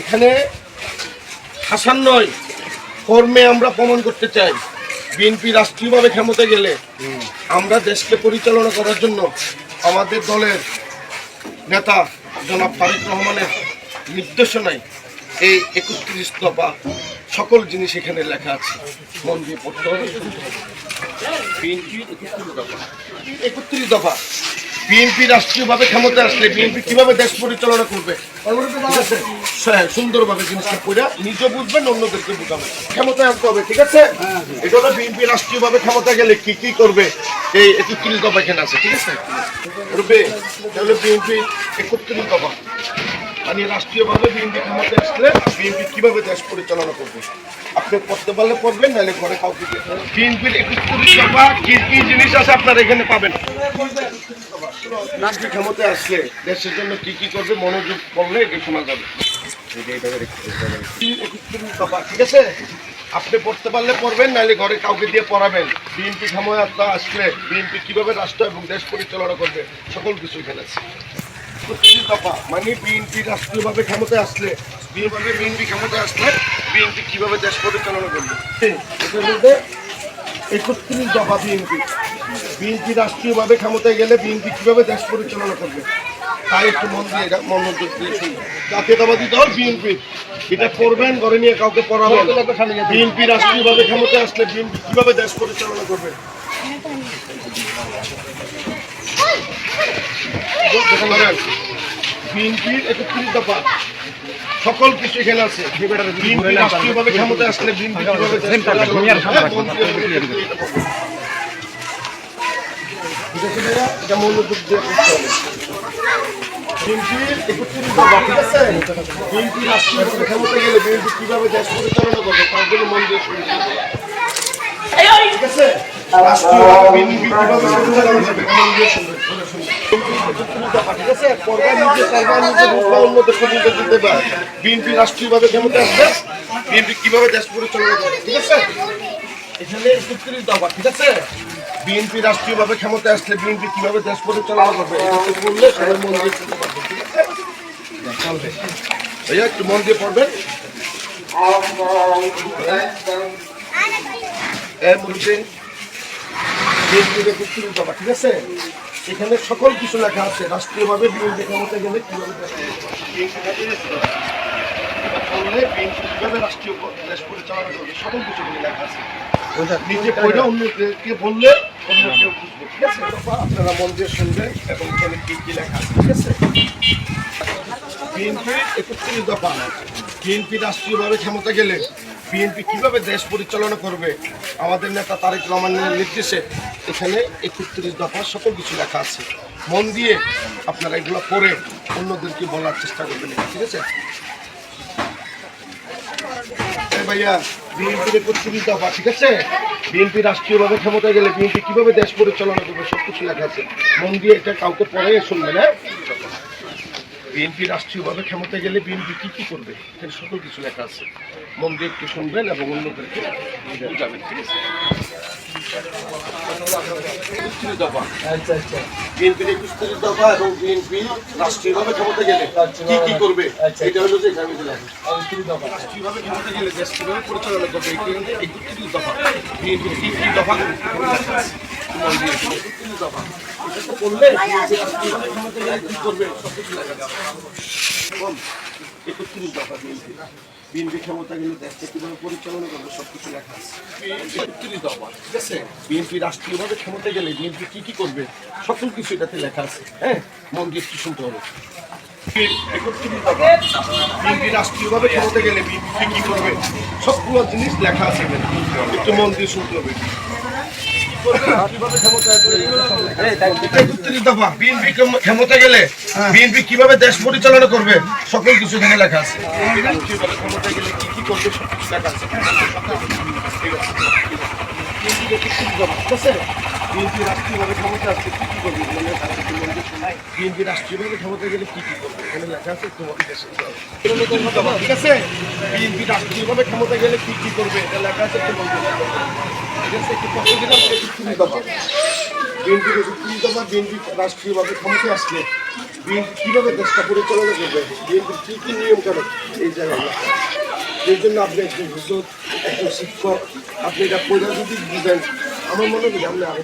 এখানে হাসান নয়, কর্মে আমরা প্রমাণ করতে চাই। বিএনপি রাষ্ট্রীয়ভাবে ক্ষমতা গেলে আমরা দেশকে পরিচালনা করার জন্য আমাদের দলের নেতা জনাব তারেক রহমানের নির্দেশনায় এই একত্রিশ দফা সকল জিনিস এখানে লেখা আছে। মন দিয়ে পড়তে হবে। একত্রিশ দফা। বিএনপি রাষ্ট্রীয়ভাবে ক্ষমতা আসলে বিএনপি কীভাবে দেশ পরিচালনা করবে? সুন্দর ভাবে সুন্দরভাবে জিনিসটা পড়ে নিজে বুঝবেন, অন্যদেরকে বুঝাবেন। ক্ষমতায় আনতে হবে, ঠিক আছে? এটা হলো বিএনপি রাষ্ট্রীয়ভাবে ক্ষমতা গেলে কি কি করবে? এই একত্রিশ দফা এখানে আছে, ঠিক আছে? রূপে তাহলে বিএনপি একত্রিশ দফা মানে রাষ্ট্রীয়ভাবে বিএনপি ক্ষমতায় আসলে বিএনপি কীভাবে দেশ পরিচালনা করবে? আপনি পড়তে পারলে পড়বেন, নাহলে ঘরে কাউকে বিএনপির একত্রিশ দফা কি কি জিনিস আছে আপনারা এখানে পাবেন? রাষ্ট্রীয় ক্ষমতায় আসলে দেশের জন্য কি কি করবে, মনোযোগ করলে এটা শোনা যাবে। ঠিক আছে? আপনি পড়তে পারলে পড়বেন, নাহলে ঘরে কাউকে দিয়ে পড়াবেন। বিএনপি ক্ষমতা আসলে বিএনপি কীভাবে রাষ্ট্র এবং দেশ পরিচালনা করবে, সকল কিছু আছে। একত্রিশ দফা মানে বিএনপি রাষ্ট্রীয়ভাবে ক্ষমতায় আসলে বিএনপি বিএনপি ক্ষমতায় আসলে বিএনপি কীভাবে দেশ পরিচালনা করবে? এটার মধ্যে একত্রিশ দফা বিএনপি। বিএনপি রাষ্ট্রীয়ভাবে ক্ষমতায় গেলে বিএনপি কীভাবে দেশ পরিচালনা করবে? তাই একটু মন দিয়ে মনোযোগ দিয়ে শুনবেন জাতীয়তাবাদী দল বিএনপি। এটা করবেন ঘরে নিয়ে কাউকে পড়াবেন বিএনপি রাষ্ট্রীয়ভাবে ক্ষমতায় আসলে বিএনপি কীভাবে দেশ পরিচালনা করবে? বিএনপির একত্রিশ দফা। সকল কিছু এখানে আছে। বিএনপি রাষ্ট্রীয়ভাবে ক্ষমতায় আসলে বিএনপি এটা দিয়ে হবে। বিএনপির একত্রিশ দফা, ঠিক আছে? রাষ্ট্রীয়ভাবে গেলে বিএনপি কীভাবে দেশ পরিচালনা করবে তার জন্য মন দিয়ে ঠিক আছে? বিএনপি মন বুঝে দিতে পারে। বিএনপি রাষ্ট্রীয়ভাবে কীভাবে দেশ পরিচালনা করবে ঠিক আছে এখানে ঠিক আছে বিএনপি রাষ্ট্রীয়ভাবে ক্ষমতায় আসলে বিএনপি কীভাবে দেশ পরিচালনা করবে বললে সবাই মন দিয়ে শুনতে পারবে ঠিক আছে চলবে ভাইয়া একটু মন দিয়ে পড়বেন মধ্যে বিএনপির একত্রিশ দফা ঠিক আছে? এখানে সকল কিছু লেখা আছে রাষ্ট্রীয়ভাবে বিএনপি ক্ষমতায় গেলে কীভাবে রাষ্ট্রীয় দেশ পরিচালনা করবে সকল কিছু লেখা আছে। নিজে পড়ে অন্যকে বললে অন্য কেউ বুঝবে ঠিক আছে? আপনারা মন দিয়ে শুনবেন এবং এখানে কি কি লেখা আছে ঠিক আছে? বিএনপি একত্রিশ দফা বিএনপি রাষ্ট্রীয়ভাবে ক্ষমতা গেলে বিএনপি কীভাবে দেশ পরিচালনা করবে? আমাদের নেতা তারেক রহমানের নির্দেশে এখানে একত্রিশ দফা সকল কিছু লেখা আছে। মন দিয়ে আপনারা এগুলো পড়ে অন্যদেরকে বলার চেষ্টা করবেন, ঠিক আছে? ভাইয়া, বিএনপির একত্রিশ দফা, ঠিক আছে? বিএনপি রাষ্ট্রীয়ভাবে ক্ষমতা গেলে বিএনপি কীভাবে দেশ পরিচালনা করবে? সব কিছু লেখা আছে। মন দিয়ে এটা কাউকে পড়ে শুনবেন হ্যাঁ? বিএনপি রাষ্ট্রীয়ভাবে ক্ষমতা গেলে বিএনপি কি কি করবে? এখানে সকল কিছু লেখা আছে। মন একটু শুনবেন এবং অন্যদেরকে বুঝাবেন, ঠিক আছে? বিএনপির বিএনপি রাষ্ট্রীয়ভাবে ক্ষমতা গেলে কি কি করবে? এটা হলো যে কীভাবে ক্ষমতা গেলে দেশ কীভাবে পরিচালনা করবে? একত্রিশ দফা। বিএনপি কি কি দফা বিএনপি ক্ষমতা গেলে পরিচালনা করবে সব কিছু লেখা আছে বিএনপি রাষ্ট্রীয়ভাবে ক্ষমতা গেলে বিএনপি কি কি করবে সকল কিছু এটাতে লেখা আছে হ্যাঁ মন দিয়ে একটু শুনতে হবে রাষ্ট্রীয়ভাবে ক্ষমতা গেলে বিএনপি কি করবে সবগুলো জিনিস লেখা আছে একটু মন দিয়ে শুনতে হবে। ক্ষমতা গেলে বিএনপি কীভাবে দেশ পরিচালনা করবে? সকল কিছু এখানে লেখা আছে। বিএনপি একত্রিশ রাষ্ট্রীয়ভাবে ক্ষমতা আসছে, কি কি করবে। বিএনপি রাষ্ট্রীয়ভাবে ক্ষমতা গেলে কি কি করবে? এখানে লেখা আছে তোমাকে ঠিক আছে? বিএনপি রাষ্ট্রীয়ভাবে ক্ষমতা গেলে কি কি করবে? এটা লেখা আছে মন ঠিক আছে? একটু কষ্ট দিলাম, একটু দফা বিএনপি বিএনপি রাষ্ট্রীয়ভাবে ক্ষমতা আসলে বিএনপি কীভাবে দেশটা পরিচালনা করবে? বিএনপির কী কী নিয়ম কানুন? এই জায়গায়। এই জন্য আপনি একজন একজন শিক্ষক, আপনি এটা পড়ে যদি বুঝেন আমার মনে করি আপনি আরও